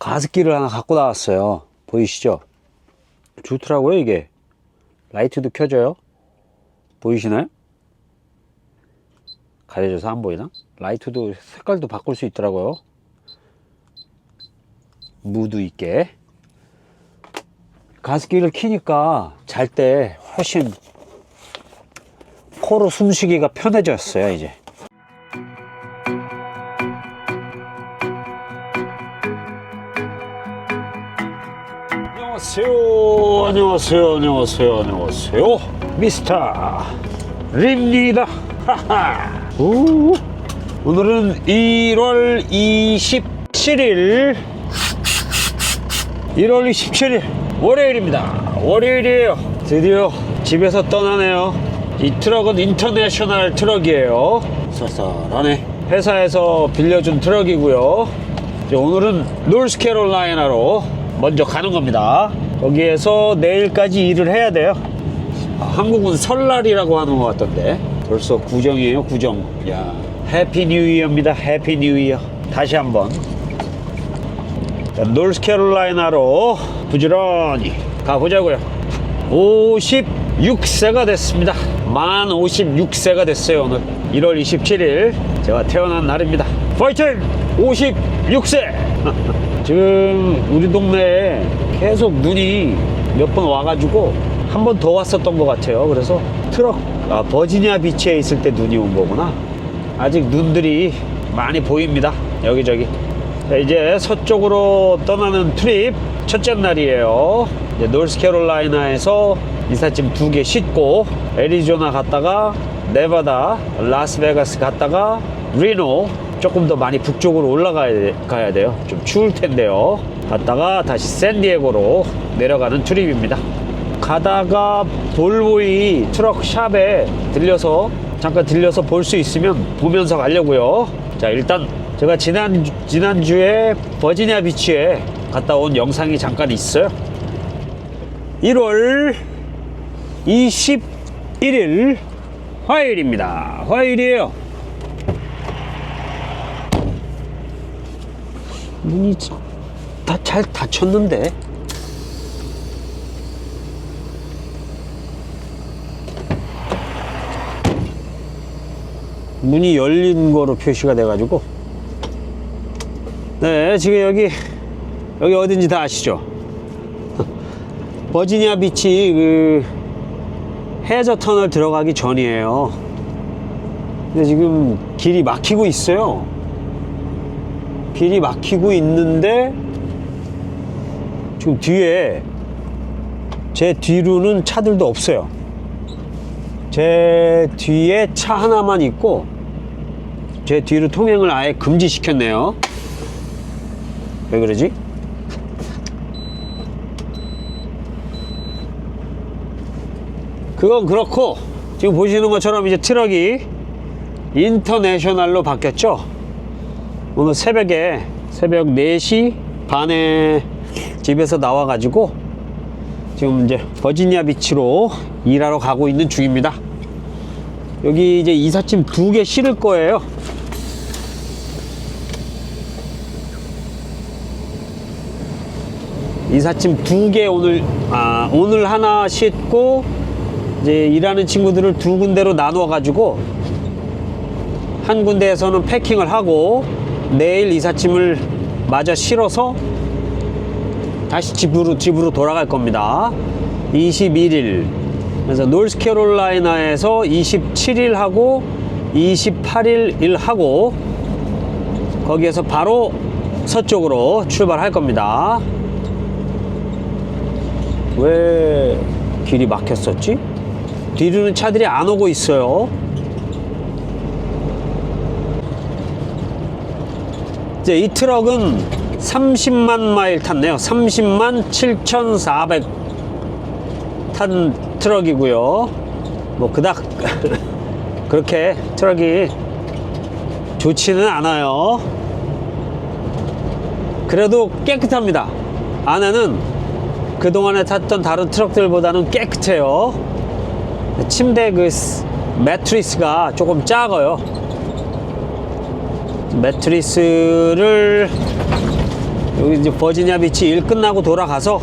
가습기를 하나 갖고 나왔어요. 보이시죠? 좋더라고요, 이게. 라이트도 켜져요. 보이시나요? 가려져서 안 보이나? 라이트도 색깔도 바꿀 수 있더라고요. 무드 있게. 가습기를 키니까 잘 때 훨씬 코로 숨쉬기가 편해졌어요, 이제. 안녕하세요, 안녕하세요, 안녕하세요, 안녕하세요. 미스터 립니다. 오늘은 1월 27일 1월 27일 월요일입니다. 월요일이에요. 드디어 집에서 떠나네요. 이 트럭은 인터내셔널 트럭이에요. 쌀쌀하네. 회사에서 빌려준 트럭이고요. 오늘은 노스캐롤라이나로 먼저 가는 겁니다. 거기에서 내일까지 일을 해야 돼요. 아, 한국은 설날이라고 하는 것 같던데. 벌써 구정이에요 구정. 야. 해피 뉴 이어입니다 해피 뉴 이어 다시 한번. 자, 노스캐롤라이나로 부지런히 가보자고요. 56세가 됐습니다. 만 56세가 됐어요 오늘. 1월 27일 제가 태어난 날입니다. 파이팅! 56세 지금 우리 동네에 계속 눈이 몇 번 와가지고 한 번 더 왔었던 것 같아요. 그래서 트럭 아, 버지니아 비치에 있을 때 눈이 온 거구나. 아직 눈들이 많이 보입니다. 여기저기. 자, 이제 서쪽으로 떠나는 트립 첫째 날이에요. 이제 노스캐롤라이나에서 이삿짐 두 개 싣고 애리조나 갔다가 네바다, 라스베가스 갔다가 리노 조금 더 많이 북쪽으로 올라가야 돼요. 좀 추울 텐데요. 갔다가 다시 샌디에고로 내려가는 트립입니다. 가다가 볼보이 트럭 샵에 들려서 잠깐 들려서 볼 수 있으면 보면서 가려고요. 자 일단 제가 지난 지난 주에 버지니아 비치에 갔다 온 영상이 잠깐 있어요. 1월 21일 화요일입니다. 화요일이에요. 문이 다 잘 닫혔는데. 문이 열린 거로 표시가 돼 가지고. 네 지금 여기 여기 어딘지 다 아시죠? 버지니아 비치 그 해저 터널 들어가기 전이에요. 근데 지금 길이 막히고 있어요 길이 막히고 있는데 지금 뒤에 제 뒤로는 차들도 없어요 제 뒤에 차 하나만 있고 제 뒤로 통행을 아예 금지시켰네요. 왜 그러지? 그건 그렇고 지금 보시는 것처럼 이제 트럭이 인터내셔널로 바뀌었죠. 오늘 새벽에 새벽 4시 반에 집에서 나와 가지고 지금 이제 버지니아 비치로 일하러 가고 있는 중입니다. 여기 이제 이삿짐 두 개 실을 거예요. 이삿짐 두 개 오늘 아 오늘 하나 싣고 이제 일하는 친구들을 두 군데로 나누어 가지고 한 군데에서는 패킹을 하고 내일 이삿짐을 마저 실어서 다시 집으로 집으로 돌아갈 겁니다. 21일. 그래서 노스캐롤라이나에서 27일 하고 28일 일 하고 거기에서 바로 서쪽으로 출발할 겁니다. 왜 길이 막혔었지? 뒤로는 차들이 안 오고 있어요. 이제 이 트럭은 30만 마일 탔네요. 30만 7,400 탄 트럭이고요. 뭐 그닥 그렇게 트럭이 좋지는 않아요. 그래도 깨끗합니다. 안에는 그동안에 탔던 다른 트럭들보다는 깨끗해요. 침대 그 스- 매트리스가 조금 작아요. 매트리스를 여기 이제 버지니아 비치 일 끝나고 돌아가서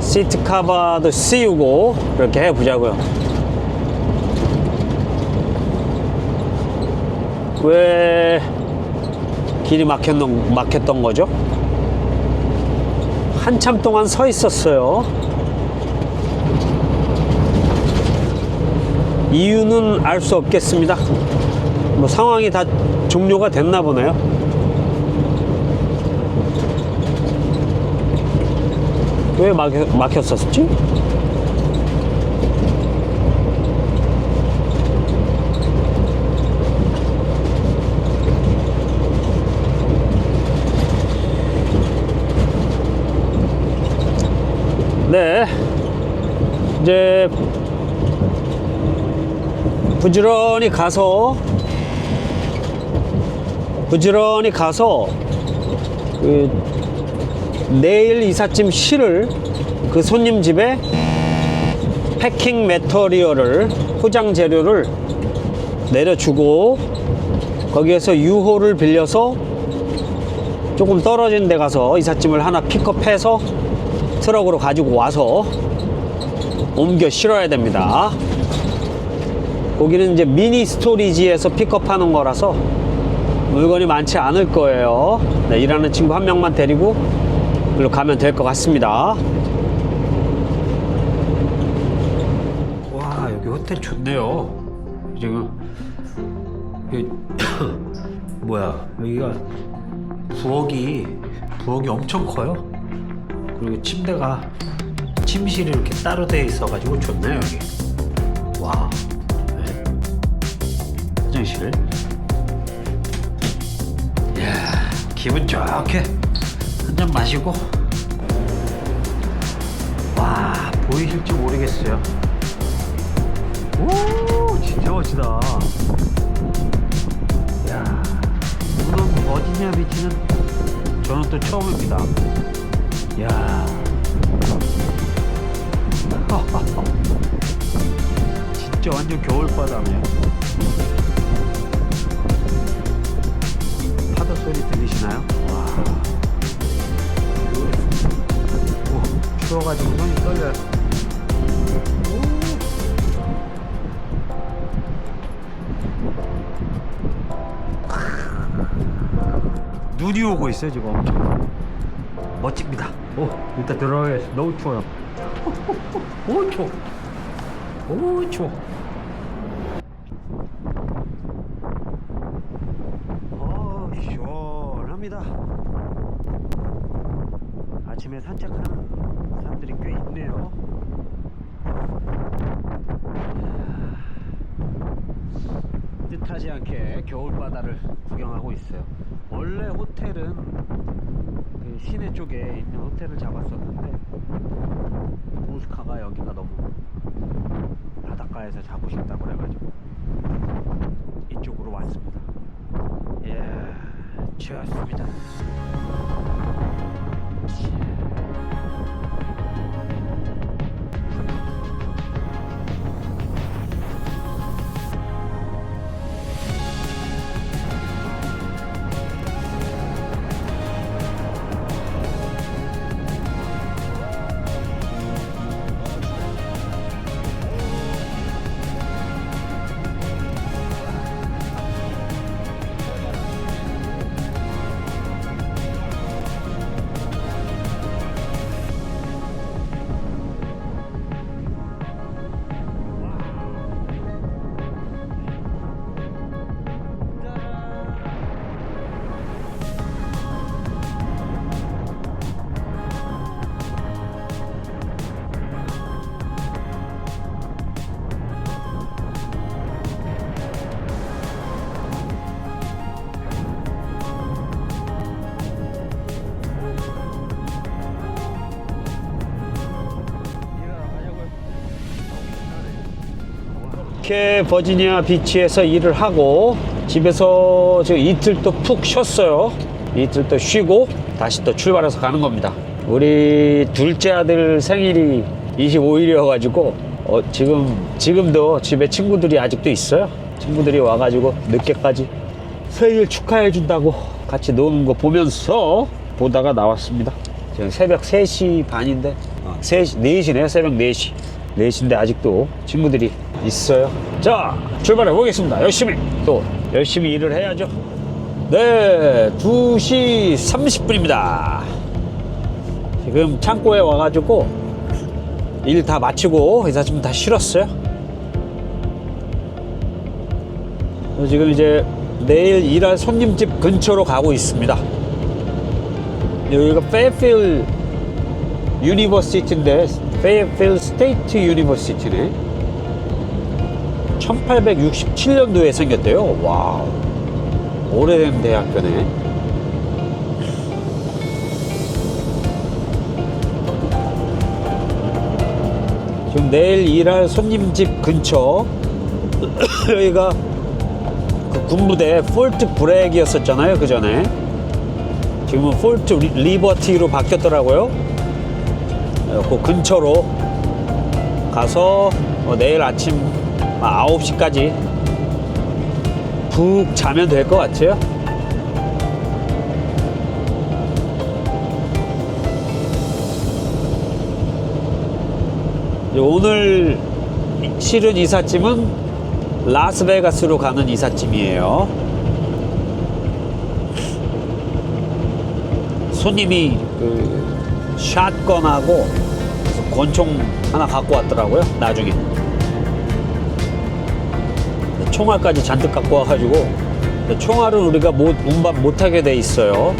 시트 카바도 씌우고 그렇게 해보자고요. 왜 길이 막혔던, 막혔던 거죠? 한참 동안 서 있었어요. 이유는 알 수 없겠습니다. 뭐 상황이 다 종료가 됐나 보네요. 왜 막혀, 막혔었지? 네. 이제 부지런히 가서 부지런히 가서 그 내일 이삿짐 실을 그 손님 집에 패킹 메터리얼을 포장 재료를 내려주고 거기에서 유호를 빌려서 조금 떨어진 데 가서 이삿짐을 하나 픽업해서 트럭으로 가지고 와서 옮겨 실어야 됩니다. 거기는 이제 미니 스토리지에서 픽업하는 거라서 물건이 많지 않을 거예요. 네, 일하는 친구 한 명만 데리고 일로 가면 될 것 같습니다. 와 여기 호텔 좋네요. 지금 여기 뭐야 여기가 부엌이 부엌이 엄청 커요. 그리고 침대가 침실이 이렇게 따로 되어 있어가지고 좋네요 여기. 와. 네. 화장실. 기분 좋게 한 잔 마시고. 와 보이실지 모르겠어요. 오 진짜 멋지다. 야 물론 버지니아 비치는 저는 또 처음입니다. 야 진짜 완전 겨울바다네요. 파도 소리 들리 시나요? 와. 오, 추워가지고 손이 떨려요. 오. 눈이 오고 있어요 지금 멋집니다. 오 일단 들어가겠습니다. 너무 추워요. 오 추워. 오 추워. 어 시원합니다. 아침에 산책하는 사람들이 꽤 있네요. 이야, 뜻하지 않게 겨울바다를 구경하고 있어요. 원래 호텔은 그 시내 쪽에 있는 호텔을 잡았었는데 오스카가 여기가 너무 바닷가에서 자고 싶다고 그래가지고 이쪽으로 왔습니다. 예, 좋습니다. 이렇게 버지니아 비치에서 일을 하고 집에서 지금 이틀 또 푹 쉬었어요. 이틀 또 쉬고 다시 또 출발해서 가는 겁니다. 우리 둘째 아들 생일이 25일이어가지고 어, 지금 지금도 집에 친구들이 아직도 있어요. 친구들이 와가지고 늦게까지 생일 축하해 준다고 같이 노는 거 보면서 보다가 나왔습니다. 지금 새벽 3시 반인데, 어, 3시, 4시네요. 새벽 4시. 4시인데 아직도 친구들이 있어요. 자, 출발해 보겠습니다. 열심히. 또, 열심히 일을 해야죠. 네, 2시 30분입니다. 지금 창고에 와가지고 일 다 마치고 회사 좀 다 실었어요. 지금 이제 내일 일할 손님집 근처로 가고 있습니다. 여기가 페어필 유니버시티인데 페어필 스테이트 유니버시티네. 1867년도에 생겼대요. 와우. 오래된 대학교네. 지금 내일 일할 손님 집 근처 여기가 그 군부대 폴트 브렉이었었잖아요 그 전에 지금은 폴트 리- 리버티로 바뀌었더라고요 어, 그 근처로 가서 어, 내일 아침 9시까지 푹 자면 될 것 같아요 오늘 실은 이삿짐은 라스베가스로 가는 이삿짐이에요. 손님이 그 샷건하고 권총 하나 갖고 왔더라고요. 나중에 총알까지 잔뜩 갖고 와가지고 총알은 우리가 못 운반 못하게 돼 있어요.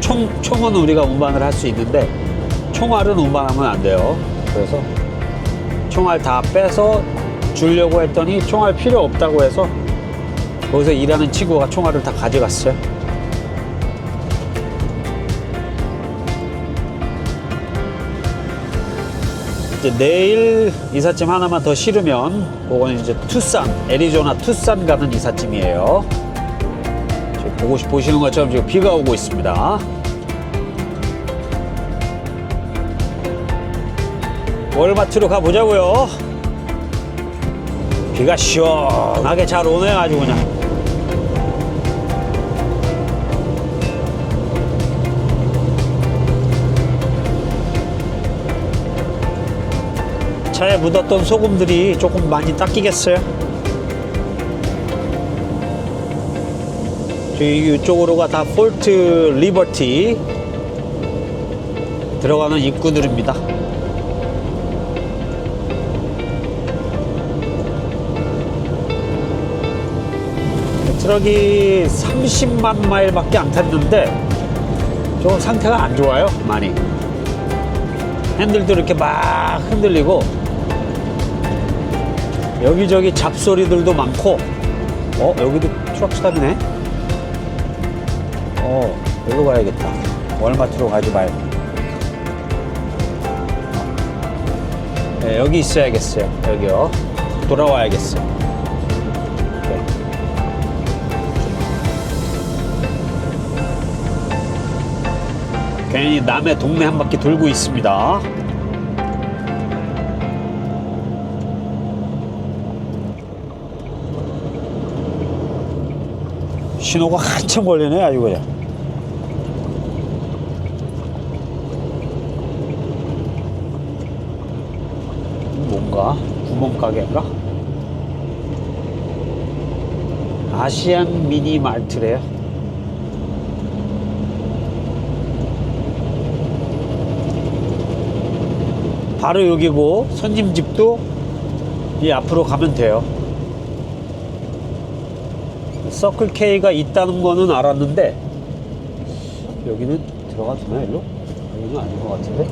총 총은 우리가 운반을 할 수 있는데 총알은 운반하면 안 돼요. 그래서 총알 다 빼서 주려고 했더니 총알 필요 없다고 해서 거기서 일하는 친구가 총알을 다 가져갔어요. 이제 내일 이삿짐 하나만 더 실으면 그거는 이제 투싼 애리조나 투싼 가는 이삿짐이에요. 보고 싶- 보시는 것처럼 지금 비가 오고 있습니다. 월마트로 가보자고요. 비가 시원하게 잘 오네 아주 그냥. 차에 묻었던 소금들이 조금 많이 닦이겠어요. 저기 이쪽으로가 다 폴트 리버티 들어가는 입구들입니다. 트럭이 30만 마일밖에 안 탔는데 좀 상태가 안 좋아요 많이 핸들도 이렇게 막 흔들리고 여기저기 잡소리들도 많고. 어 여기도 트럭 스탑이네. 어 여기로 가야겠다. 월마트로 가지 말고 네, 여기 있어야겠어요. 여기요. 돌아와야겠어요. 네. 괜히 남의 동네 한 바퀴 돌고 있습니다. 신호가 한참 걸리네 아주 그냥. 뭔가 구멍가게인가? 아시안 미니 마트래요. 바로 여기고 손님 집도 이 앞으로 가면 돼요. 서클 K가 있다는 거는 알았는데 여기는 들어가도 되나 일로? 여기는 아닌 것 같은데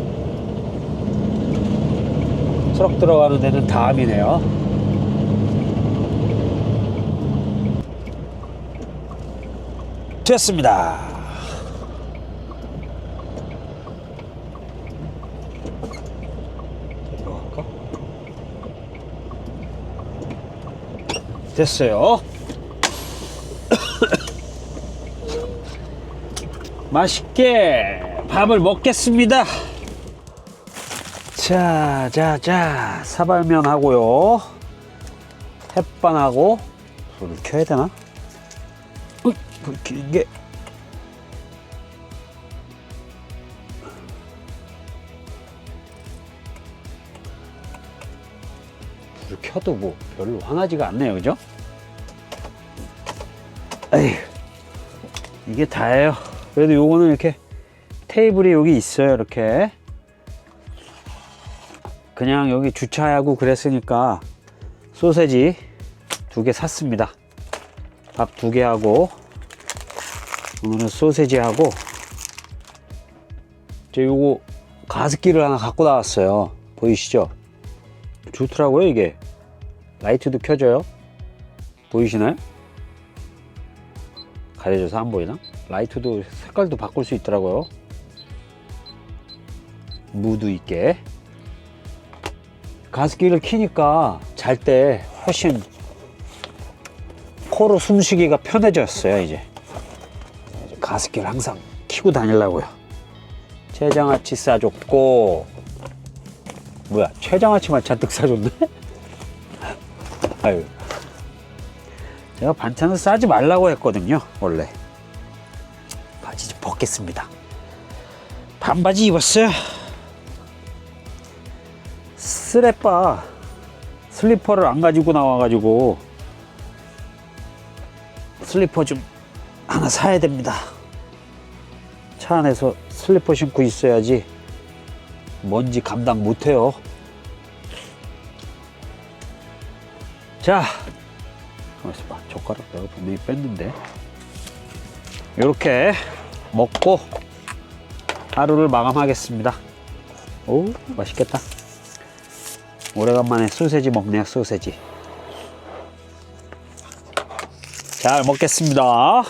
트럭 들어가는 데는 다음이네요. 됐습니다. 들어갈까? 됐어요. 맛있게 밥을 먹겠습니다. 자, 자, 자. 사발면 하고요. 햇반하고 불을 켜야 되나? 으이, 불 켜는 게. 불 켜도 뭐 별로 화나지가 않네요. 그죠? 에이, 이게 다예요. 그래도 요거는 이렇게 테이블이 여기 있어요, 이렇게. 그냥 여기 주차하고 그랬으니까 소세지 두 개 샀습니다. 밥 두 개 하고 오늘은 소세지 하고 저 요거 가습기를 하나 갖고 나왔어요. 보이시죠? 좋더라고요, 이게. 라이트도 켜져요. 보이시나요? 가려져서 안 보이나? 라이트도 색깔도 바꿀 수 있더라고요. 무드 있게. 가습기를 키니까 잘 때 훨씬 코로 숨쉬기가 편해졌어요, 이제. 가습기를 항상 키고 다니려고요. 최장아치 싸줬고, 뭐야, 최장아치만 잔뜩 싸줬네? 아유. 제가 반찬을 싸지 말라고 했거든요, 원래. 벗겠습니다. 반바지 입었어요. 스레빠 슬리퍼를 안 가지고 나와가지고 슬리퍼 좀 하나 사야 됩니다. 차 안에서 슬리퍼 신고 있어야지 먼지 감당 못해요. 자, 가만있어 봐. 젓가락 내가 분명히 뺐는데. 이렇게 먹고 하루를 마감하겠습니다. 오, 맛있겠다. 오래간만에 소세지 먹네요, 소세지. 잘 먹겠습니다.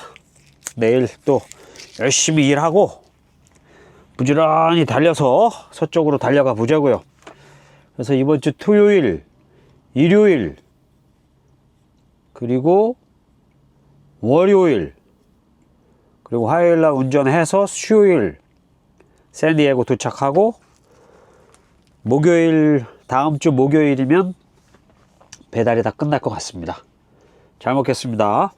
내일 또 열심히 일하고 부지런히 달려서 서쪽으로 달려가 보자고요. 그래서 이번 주 토요일, 일요일, 그리고 월요일, 그리고 화요일 날 운전해서 수요일 샌디에고 도착하고 목요일 다음 주 목요일이면 배달이 다 끝날 것 같습니다. 잘 먹겠습니다.